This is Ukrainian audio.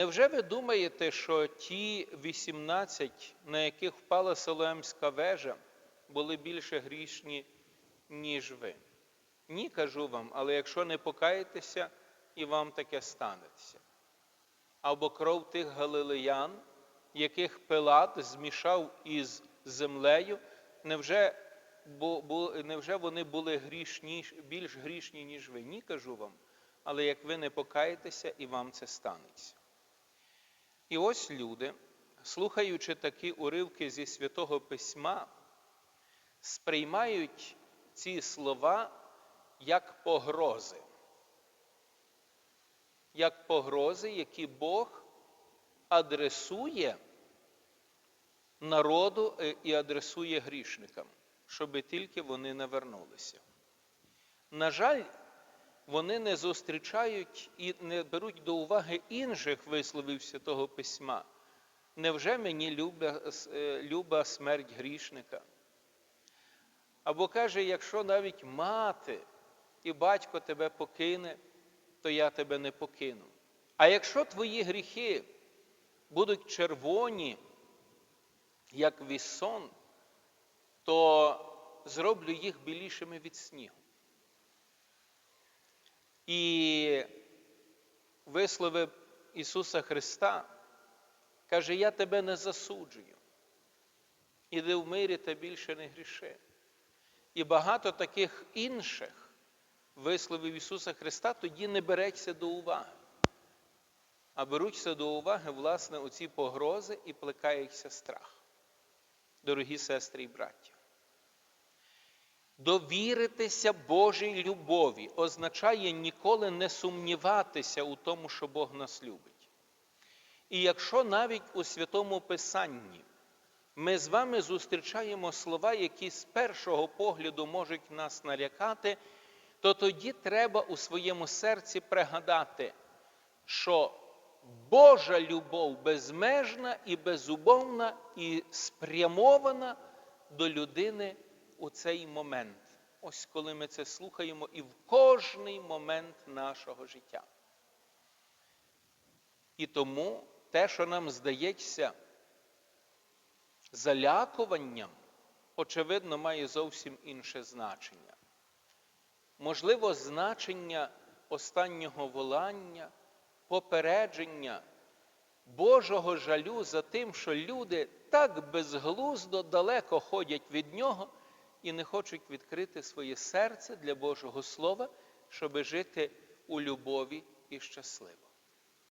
Невже ви думаєте, що ті 18, на яких впала Солоемська вежа, були більше грішні, ніж ви? Ні, кажу вам, але якщо не покаєтеся, і вам таке станеться. Або кров тих галилеян, яких Пилат змішав із землею, невже, бу, бу, невже вони були грішні, більш грішні, ніж ви? Ні, кажу вам, але як ви не покаєтеся, і вам це станеться. І ось люди, слухаючи такі уривки зі Святого Письма, сприймають ці слова як погрози, як погрози, які Бог адресує народу е, і адресує грішникам, щоби тільки вони не вернулися. На жаль, вони не зустрічають і не беруть до уваги інших висловів Святого Письма. Невже мені люба, е, люба смерть грішника? Або каже, якщо навіть мати і батько тебе покине, то я тебе не покину. А якщо твої гріхи будуть червоні, як вісон, то зроблю їх білішими від снігу. І вислови Ісуса Христа каже, я тебе не засуджую. Іди в мирі та більше не гріши. І багато таких інших висловів Ісуса Христа тоді не береться до уваги, а беруться до уваги, власне, оці погрози і плекається страх. Дорогі сестри і браття. Довіритися Божій любові означає ніколи не сумніватися у тому, що Бог нас любить. І якщо навіть у Святому Писанні ми з вами зустрічаємо слова, які з першого погляду можуть нас налякати, то тоді треба у своєму серці пригадати, що Божа любов безмежна і безумовна, і спрямована до людини у цей момент. Ось коли ми це слухаємо і в кожний момент нашого життя. І тому те, що нам здається залякуванням, очевидно, має зовсім інше значення. Можливо, значення останнього волання, попередження Божого жалю за тим, що люди так безглуздо далеко ходять від Нього і не хочуть відкрити своє серце для Божого Слова, щоби жити у любові і щасливо.